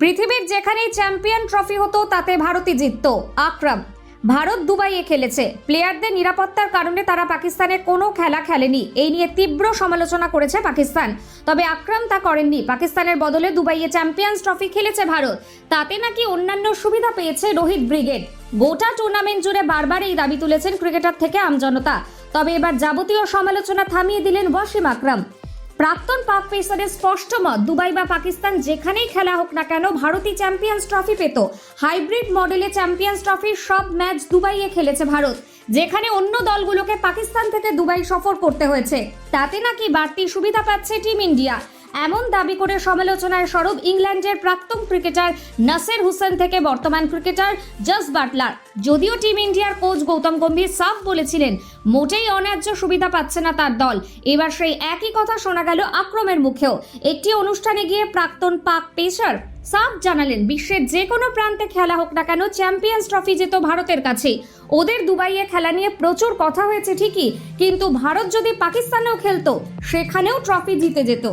পৃথিবীর যেখানেই champion trophy হতো, তাতে ভারতই জিতত। আকরাম, ভারত দুবাইয়ে খেলেছে। প্লেয়ারদের নিরাপত্তার কারণে তারা পাকিস্তানে কোনো খেলা খেলেনি। এই নিয়ে তীব্র সমালোচনা করেছে পাকিস্তান। তবে আকরাম তা করেননি। পাকিস্তানের বদলে দুবাইয়ে চ্যাম্পিয়ন্স ট্রফি খেলেছে ভারত। তাতে নাকি অন্যান্য সুবিধা পেয়েছে রোহিত ব্রিগেড। গোটা টুর্নামেন্ট জুড়ে বারবার এই দাবি তুলেছেন ক্রিকেটার থেকে আমজনতা। তবে এবার যাবতীয় সমালোচনা থামিয়ে দিলেন ওয়াসিম আকরাম। প্রাক্তন পাক পেসারের স্পষ্ট মত, দুবাই বা পাকিস্তান যেখানেই খেলা হোক না কেন, ভারতই চ্যাম্পিয়ন্স ট্রফি পেত। হাইব্রিড মডেলে চ্যাম্পিয়ন্স ট্রফির সব ম্যাচ দুবাইয়ে খেলেছে ভারত, যেখানে অন্য দলগুলোকে পাকিস্তান থেকে দুবাই সফর করতে হয়েছে। তাতে নাকি বাড়তি সুবিধা পাচ্ছে টিম ইন্ডিয়া। এমন দাবি করে সমালোচনায় স্বরূপ ইংল্যান্ডের প্রাক্তন ক্রিকেটার নাসের হুসেন থেকে বর্তমান ক্রিকেটার জাস বাটলার। যদিও টিম ইন্ডিয়ার কোচ গৌতম গম্ভীর সাফ বলেছিলেন, মোটেই অন্যায্য সুবিধা পাচ্ছে না তার দল। এবার সেই একই কথা শোনা গেল আক্রমের মুখেও। একটি অনুষ্ঠানে গিয়ে প্রাক্তন পাক পেসার সাফ জানালেন, বিশ্বের যে কোনো প্রান্তে খেলা হোক না কেন চ্যাম্পিয়ন্স ট্রফি যেত ভারতের কাছে। ওদের দুবাইয়ে খেলা নিয়ে প্রচুর কথা হয়েছে ঠিকই, কিন্তু ভারত যদি পাকিস্তানেও খেলতো, সেখানেও ট্রফি জিতে যেত।